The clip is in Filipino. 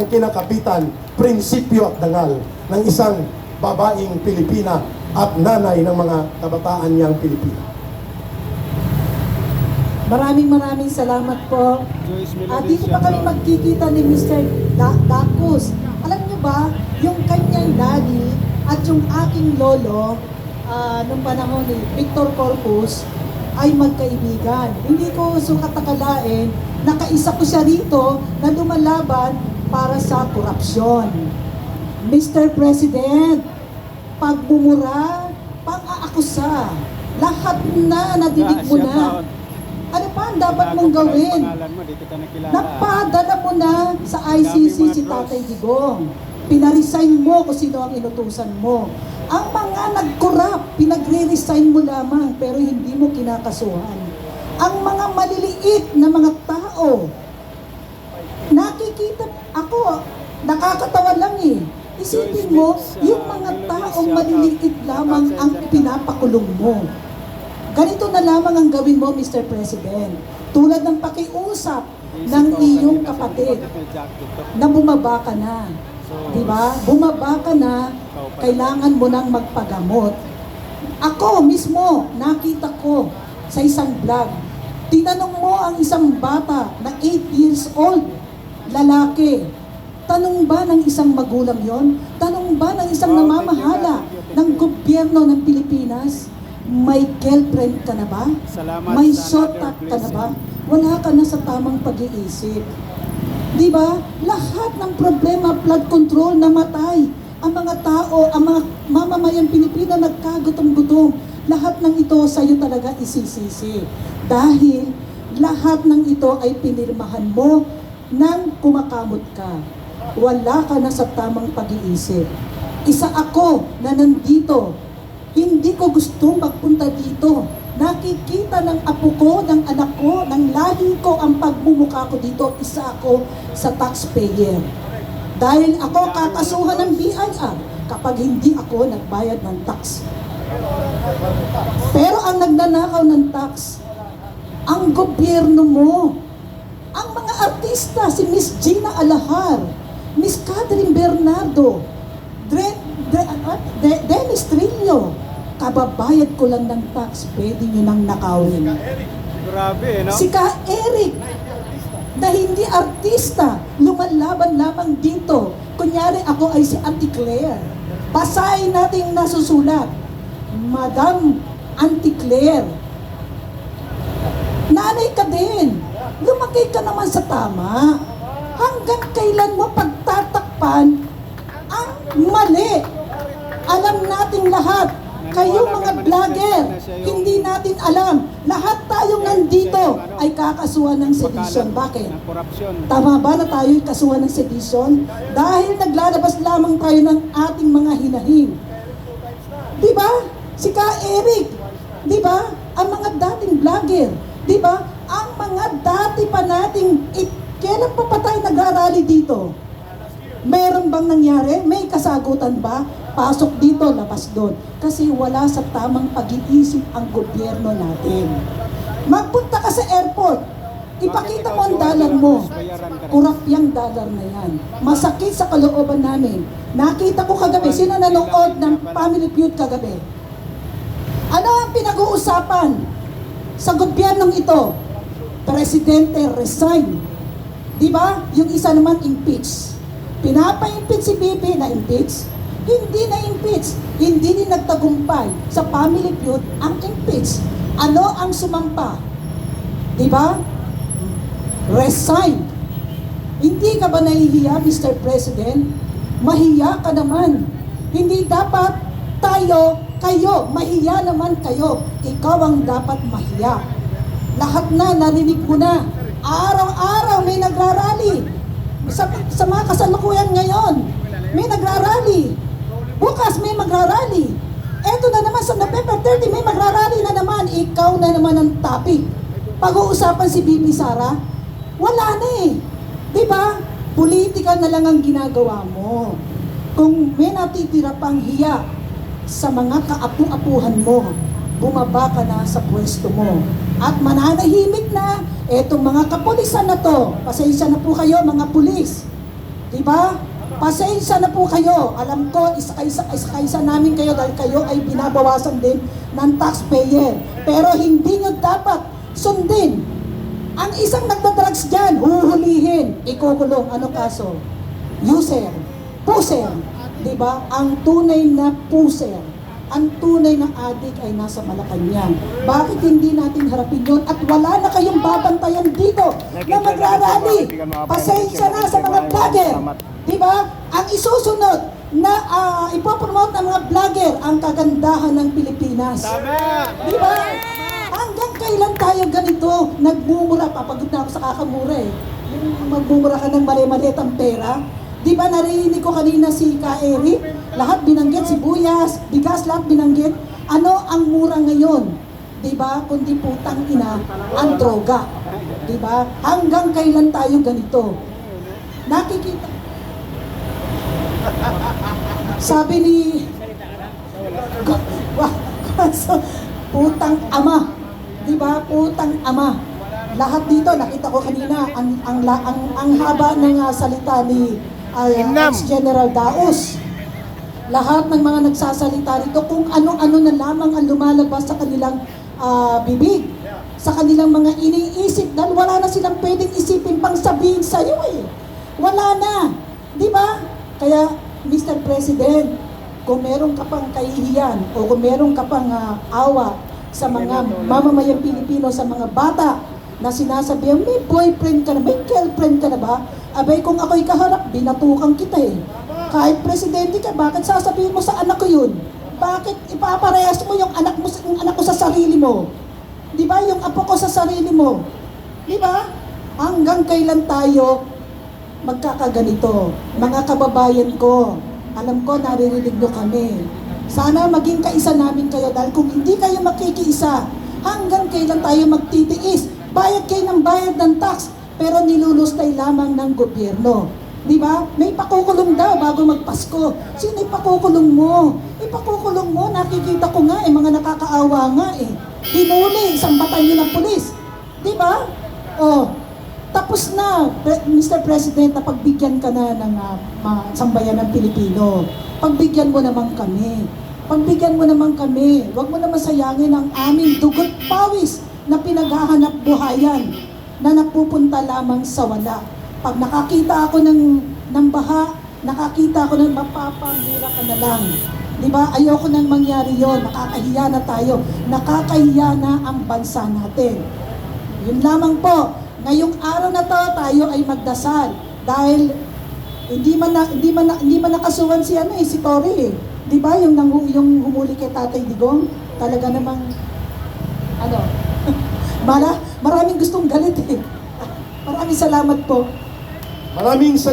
ang kinakapitan, prinsipyo at dangal ng isang babaeng Pilipina at nanay ng mga kabataan niyang Pilipina. Maraming maraming salamat po. At dito pa kami magkikita ni Mr. Da Dacus. Alam niyo ba, yung kanyang daddy at yung aking lolo, ah, nung panahon ni Victor Corpus, ay magkaibigan. Hindi ko sukat akalain, nakaisa ko siya rito na lumalaban para sa korupsyon. Mr. President, pagbumura, pang-aakusa, lahat na nadinig mo Ah, na. shout out. Ano pa ang dapat mong gawin? mo. Napadala mo na sa ICC si. Tatay Digong. Pinaresign mo kung sino ang inutusan mo. Ang mga nag-corrupt, pinagre-resign mo lamang pero hindi mo kinakasuhan. Ang mga maliliit na mga tao, nakikita, ako, nakakatawa lang eh. Isipin mo, yung mga taong maliliit lamang ang pinapakulong mo. Ganito na lamang ang gawin mo, Mr. President. Tulad ng pakiusap ng iyong kapatid na bumaba ka na. Di ba? Bumaba ka na, kailangan mo nang magpagamot. Ako mismo, nakita ko sa isang vlog, tinanong mo ang isang bata na 8 years old, lalaki. Tanong ba ng isang magulang yon? Tanong ba ng isang Oh, namamahala ng gobyerno ng Pilipinas? May girlfriend ka na ba? Salamat May another ka na ba? Wala ka na sa tamang pag-iisip. Di ba? Lahat ng problema, flood control, namatay. Ang mga tao, ang mga mamamayang Pilipino nagkagutom-gutom. Lahat ng ito sa iyo talaga isisisi. Dahil lahat ng ito ay pinirmahan mo nang kumakamot ka. Wala ka na sa tamang pag-iisip. Isa ako na nandito. Hindi ko gusto magpunta dito. Nakikita ng apo ko, ng anak ko, ng lahi ko ang pagmumukha ko dito. Isa ako sa taxpayer. Dahil ako kakasuhan ng BIR kapag hindi ako nagbayad ng tax. Pero ang nagnanakaw ng tax, ang gobyerno mo, ang mga artista, si Miss Gina Alahar, Miss Catherine Bernardo, Dre, Dre, ano? De- Dennis Trillo, kababayad ko lang ng tax, pwede nyo nang nakawin. Grabe, eh, no? Si Ka Eric, na hindi artista, lumalaban lamang dito. Kunyari ako ay si Auntie Claire. Basahin natin nasusulat. Madam Auntie Claire, nanay ka din. Lumaki ka naman sa tama. Hanggang kailan mo pagtatakpan ang mali? Alam nating lahat, kayo mga vlogger, hindi natin alam. Lahat tayong nandito ay kakasuhan ng sedition. Bakit? Tama ba na tayo'y kasuhan ng sedition? Dahil naglalabas lamang tayo ng ating mga hinahing. Di ba? Si Ka Eric, di ba? Ang mga dating vlogger, di ba? Ang mga dati pa nating, it, kailan pa pa tayo nagrarally dito? Meron bang nangyari? May kasagutan ba? Pasok dito, labas doon. Kasi wala sa tamang pag-iisip ang gobyerno natin. Magpunta ka sa airport, ipakita mo ang dalar mo. Kurap yung dalar na yan. Masakit sa kalooban namin. Nakita ko kagabi, sino nanood ng Family Feud kagabi? Ano ang pinag-uusapan sa gobyernong ito? Presidente resign. Di ba? Yung isa naman impeach. Pinapa-impeach si BP na impeach. Hindi na impeach. Hindi din nagtagumpay sa family feud ang impeach. Ano ang sumampa? Di ba? Resign. Hindi ka ba nahihiya, Mr. President? Mahiya ka naman. Hindi dapat tayo, kayo, mahiya naman kayo. Ikaw ang dapat mahiya. Lahat na, narinig mo na. Araw-araw may nagrarally. Sa, sa mga kasalukuyan ngayon, may nagrarally. Bukas may magrarally. Eto na naman sa November 30, may magrarally na naman. Ikaw na naman ang topic. Pag-uusapan si Bibi Sara, wala na eh. Di ba? Politika na lang ang ginagawa mo. Kung may natitira pang hiya sa mga kaapu-apuhan mo, bumaba ka na sa pwesto mo. At mananahimik na etong mga kapulisan na to. Pasensya na po kayo mga pulis. Di ba? Pasensya na po kayo. Alam ko, isa-isa namin kayo dahil kayo ay binabawasan din ng taxpayer. Pero hindi nyo dapat sundin. Ang isang nagdadrugs dyan, huhulihin, ikukulong. Ano kaso? User. Puser. Di ba? Ang tunay na puser. Ang tunay na adik ay nasa Malacanang. Bakit hindi natin harapin yun? At wala na kayong babantayan dito na magrarally. Pasensya na sa mga vlogger. Di ba? Ang isusunod na uh, ipopromote ng mga vlogger ang kagandahan ng Pilipinas. Di ba? Hanggang kailan tayo ganito? Nagmumura, papagod na ako sa kakamura eh. Magmumura ka ng mali-malitang pera. Di ba narinig ko kanina si Ka Eric? Lahat binanggit, sibuyas, bigas, lahat binanggit. Ano ang mura ngayon? Di ba? Kundi putang ina, ang droga. Di ba? Hanggang kailan tayo ganito? Nakikita. Sabi ni putang ama. 'Di ba? Putang ama. Lahat dito nakita ko kanina ang ang ang, ang haba ng ah, salita ni ah, ex-General Daos. Lahat ng mga nagsasalita rito kung ano-ano na lamang ang lumalabas sa kanilang ah, bibig, sa kanilang mga iniisip dahil wala na silang pwedeng isipin pang sabihin sa iyo eh. Wala na. 'Di ba? Kaya Mr. President, kung meron ka pang kahihiyan o kung meron ka pang ah, awa sa mga mamamayang Pilipino, sa mga bata na sinasabi, may boyfriend ka na, may girlfriend ka na ba? Abay, kung ako'y kaharap, binatukan kita eh. Kahit presidente ka, bakit sasabihin mo sa anak ko yun? Bakit ipaparehas mo yung anak mo, yung anak ko sa sarili mo? Di ba? Yung apo ko sa sarili mo. Di ba? Hanggang kailan tayo magkakaganito. Mga kababayan ko, alam ko naririnig nyo kami. Sana maging kaisa namin kayo dahil kung hindi kayo makikiisa, hanggang kailan tayo magtitiis? Bayad kayo ng bayad ng tax, pero nilulustay lamang ng gobyerno. Di ba? May pakukulong daw bago magpasko. Sino ipakukulong mo? Ipakukulong mo, nakikita ko nga eh, mga nakakaawa nga eh. Hinuli, isang batalyon ng pulis. Di ba? Oh, tapos na, Mr. President, na pagbigyan ka na ng uh, sambayan ng Pilipino. Pagbigyan mo naman kami. Pagbigyan mo naman kami. Huwag mo naman sayangin ang aming dugot pawis na pinaghahanap buhayan na napupunta lamang sa wala. Pag nakakita ako ng, ng baha, nakakita ako ng mapapamura ka na lang. Di ba? Ayoko nang mangyari yon. Nakakahiya na tayo. Nakakahiya na ang bansa natin. Yun lamang po. Ngayong araw na to, tayo ay magdasal dahil hindi man na, hindi man na, hindi man nakasuhan si ano eh, si Tori eh. 'Di ba? Yung nang yung humuli kay Tatay Digong, talaga namang ano? Mara, maraming gustong galit eh. Maraming salamat po. Maraming salamat.